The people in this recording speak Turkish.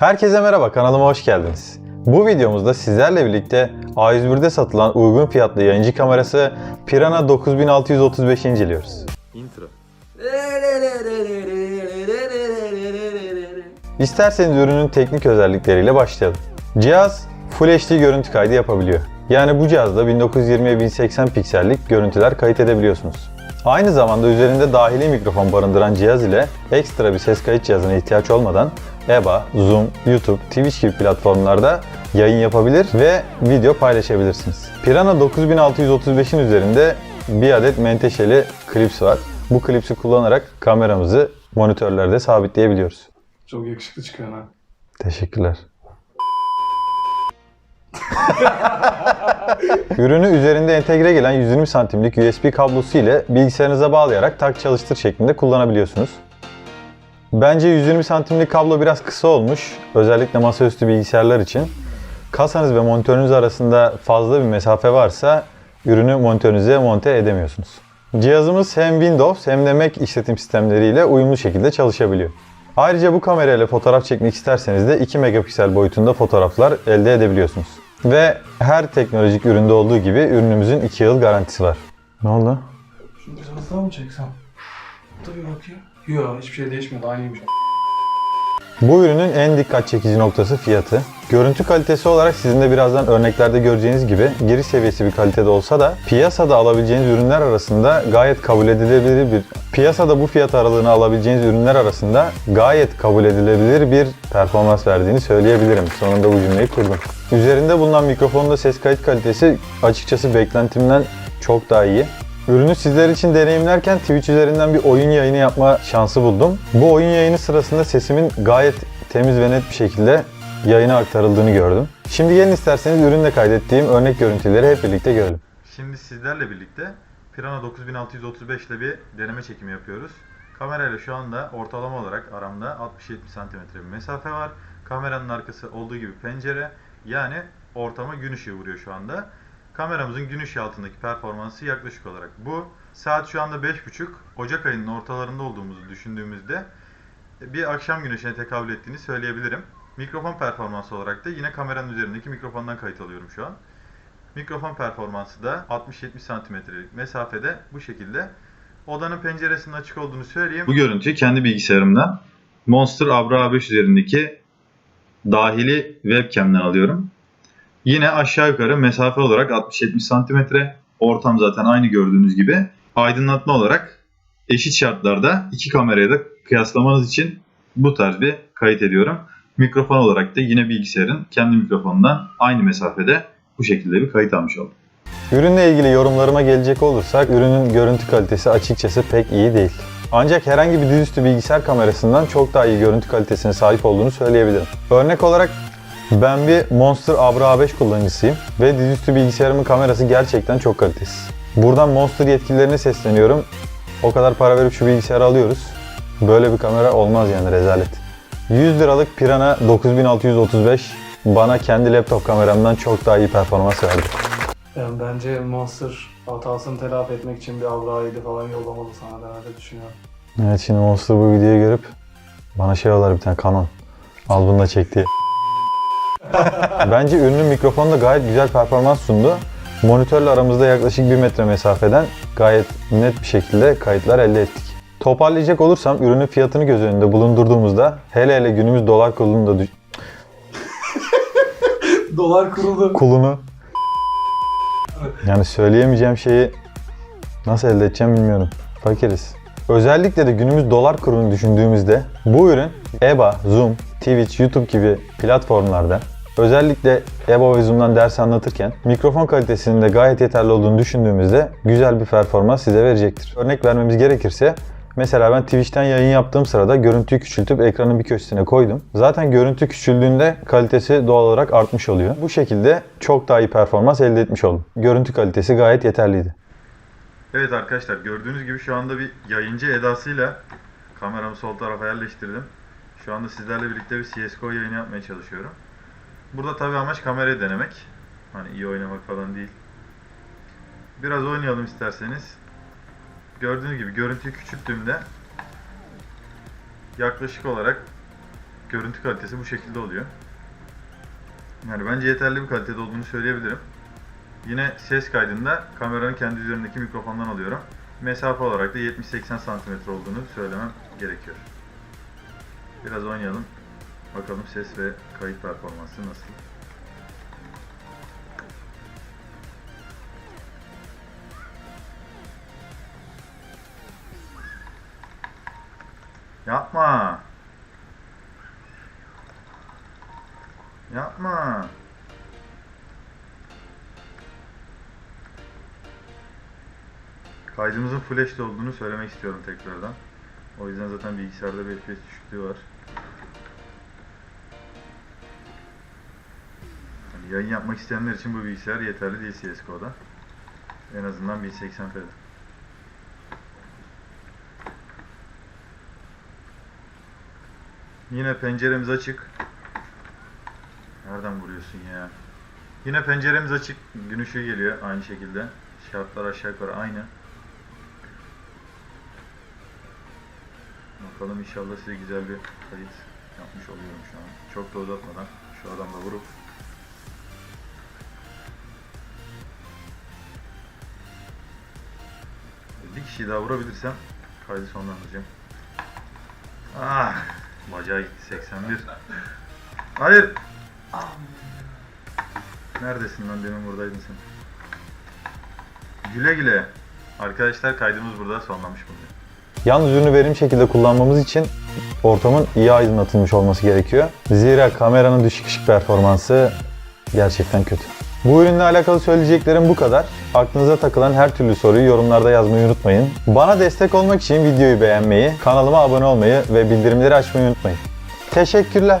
Herkese merhaba, kanalıma hoş geldiniz. Bu videomuzda sizlerle birlikte A101'de satılan uygun fiyatlı yayıncı kamerası Pirana 9635'i inceliyoruz. Intro. İsterseniz ürünün teknik özellikleriyle başlayalım. Cihaz Full HD görüntü kaydı yapabiliyor. Yani bu cihazda 1920 1080 piksellik görüntüler kayıt edebiliyorsunuz. Aynı zamanda üzerinde dahili mikrofon barındıran cihaz ile ekstra bir ses kayıt cihazına ihtiyaç olmadan EBA, Zoom, YouTube, Twitch gibi platformlarda yayın yapabilir ve video paylaşabilirsiniz. Pirana 9635'in üzerinde bir adet menteşeli klips var. Bu klipsi kullanarak kameramızı monitörlerde sabitleyebiliyoruz. Çok yakışıklı çıkıyor ha. Teşekkürler. Ürünü üzerinde entegre gelen 120 santimlik USB kablosu ile bilgisayarınıza bağlayarak tak çalıştır şeklinde kullanabiliyorsunuz. Bence 120 santimlik kablo biraz kısa olmuş. Özellikle masaüstü bilgisayarlar için. Kasanız ve monitörünüz arasında fazla bir mesafe varsa ürünü monitörünüze monte edemiyorsunuz. Cihazımız hem Windows hem de Mac işletim sistemleriyle uyumlu şekilde çalışabiliyor. Ayrıca bu kamerayla fotoğraf çekmek isterseniz de 2 megapiksel boyutunda fotoğraflar elde edebiliyorsunuz. Ve her teknolojik üründe olduğu gibi ürünümüzün 2 yıl garantisi var. Ne oldu? Şunu biraz daha mı çeksem? Tabii bakayım. Yok hiçbir şey değişmedi aynıymış. Bu ürünün en dikkat çekici noktası fiyatı. Görüntü kalitesi olarak sizin de birazdan örneklerde göreceğiniz gibi giriş seviyesi bir kalitede olsa da piyasada alabileceğiniz ürünler arasında gayet kabul edilebilir bir piyasada bu fiyat aralığını alabileceğiniz ürünler arasında gayet kabul edilebilir bir performans verdiğini söyleyebilirim. Sonunda bu cümleyi kurdum. Üzerinde bulunan mikrofonun da ses kayıt kalitesi açıkçası beklentimden çok daha iyi. Ürünü sizler için deneyimlerken Twitch üzerinden bir oyun yayını yapma şansı buldum. Bu oyun yayını sırasında sesimin gayet temiz ve net bir şekilde yayına aktarıldığını gördüm. Şimdi gelin isterseniz ürünle kaydettiğim örnek görüntüleri hep birlikte görelim. Şimdi sizlerle birlikte Pirana 9635 ile bir deneme çekimi yapıyoruz. Kamerayla şu anda ortalama olarak aramda 60-70 cm bir mesafe var. Kameranın arkası olduğu gibi pencere yani ortama gün ışığı vuruyor şu anda. Kameramızın gün ışığı altındaki performansı yaklaşık olarak bu. Saat şu anda 5.30. Ocak ayının ortalarında olduğumuzu düşündüğümüzde bir akşam güneşine tekabül ettiğini söyleyebilirim. Mikrofon performansı olarak da yine kameranın üzerindeki mikrofondan kayıt alıyorum şu an. Mikrofon performansı da 60-70 santimetrelik mesafede bu şekilde. Odanın penceresinin açık olduğunu söyleyeyim. Bu görüntüyü kendi bilgisayarımdan Monster Abra A5 üzerindeki dahili webcam'den alıyorum. Yine aşağı yukarı mesafe olarak 60-70 santimetre. Ortam zaten aynı gördüğünüz gibi. Aydınlatma olarak eşit şartlarda iki kamerayı da kıyaslamanız için bu tarz bir kayıt ediyorum. Mikrofon olarak da yine bilgisayarın kendi mikrofonundan aynı mesafede bu şekilde bir kayıt almış oldum. Ürünle ilgili yorumlarıma gelecek olursak ürünün görüntü kalitesi açıkçası pek iyi değil. Ancak herhangi bir dizüstü bilgisayar kamerasından çok daha iyi görüntü kalitesine sahip olduğunu söyleyebilirim. Örnek olarak ben bir Monster Abra A5 kullanıcısıyım ve dizüstü bilgisayarımın kamerası gerçekten çok kalitesiz. Buradan Monster yetkililerine sesleniyorum. O kadar para verip şu bilgisayarı alıyoruz. Böyle bir kamera olmaz yani rezalet. 100 liralık Pirana 9635 bana kendi laptop kameramdan çok daha iyi performans verdi. Yani bence Monster hatasını telafi etmek için bir Avra 7 falan yollamalı sana öyle düşünüyorum. Evet şimdi Monster bu videoyu görüp bana şey alır bir tane Canon. Al bunu da çek diye. Bence ürünün mikrofonu da gayet güzel performans sundu. Monitörle aramızda yaklaşık 1 metre mesafeden gayet net bir şekilde kayıtlar elde ettik. Toparlayacak olursam ürünün fiyatını göz önünde bulundurduğumuzda hele hele günümüz dolar kurulunu da düş- Dolar kuruldu. kulunu yani söyleyemeyeceğim şeyi nasıl elde edeceğim bilmiyorum. Fakiriz. Özellikle de günümüz dolar kurunu düşündüğümüzde bu ürün EBA, Zoom, Twitch, YouTube gibi platformlarda özellikle EBA ve Zoom'dan ders anlatırken mikrofon kalitesinin de gayet yeterli olduğunu düşündüğümüzde güzel bir performans size verecektir. Örnek vermemiz gerekirse Mesela ben Twitch'ten yayın yaptığım sırada görüntüyü küçültüp ekranın bir köşesine koydum. Zaten görüntü küçüldüğünde kalitesi doğal olarak artmış oluyor. Bu şekilde çok daha iyi performans elde etmiş oldum. Görüntü kalitesi gayet yeterliydi. Evet arkadaşlar gördüğünüz gibi şu anda bir yayıncı edasıyla kameramı sol tarafa yerleştirdim. Şu anda sizlerle birlikte bir CSGO yayını yapmaya çalışıyorum. Burada tabi amaç kamerayı denemek. Hani iyi oynamak falan değil. Biraz oynayalım isterseniz. Gördüğünüz gibi görüntüyü küçülttüğümde yaklaşık olarak görüntü kalitesi bu şekilde oluyor. Yani bence yeterli bir kalitede olduğunu söyleyebilirim. Yine ses kaydında kameranın kendi üzerindeki mikrofondan alıyorum. Mesafe olarak da 70-80 cm olduğunu söylemem gerekiyor. Biraz oynayalım. Bakalım ses ve kayıt performansı nasıl. Yapma. Yapma. Kaydımızın HD olduğunu söylemek istiyorum tekrardan. O yüzden zaten bilgisayarda bir FPS düşüklüğü var. Yayın yapmak isteyenler için bu bilgisayar yeterli değil CSGO'da. En azından 1080p'de. Yine penceremiz açık. Nereden vuruyorsun ya? Yine penceremiz açık. Gün ışığı geliyor aynı şekilde. Şartlar aşağı yukarı aynı. Bakalım inşallah size güzel bir kayıt yapmış oluyorum şu an. Çok da uzatmadan şu adamla vurup kişiyi daha vurabilirsem kaydı sonlandıracağım. Ah, bacağı gitti 81. Hayır. Neredesin lan demin buradaydın sen. Güle güle. Arkadaşlar kaydımız burada sonlanmış bulunuyor. Yalnız ürünü verimli şekilde kullanmamız için ortamın iyi aydınlatılmış olması gerekiyor. Zira kameranın düşük ışık performansı gerçekten kötü. Bu ürünle alakalı söyleyeceklerim bu kadar. Aklınıza takılan her türlü soruyu yorumlarda yazmayı unutmayın. Bana destek olmak için videoyu beğenmeyi, kanalıma abone olmayı ve bildirimleri açmayı unutmayın. Teşekkürler.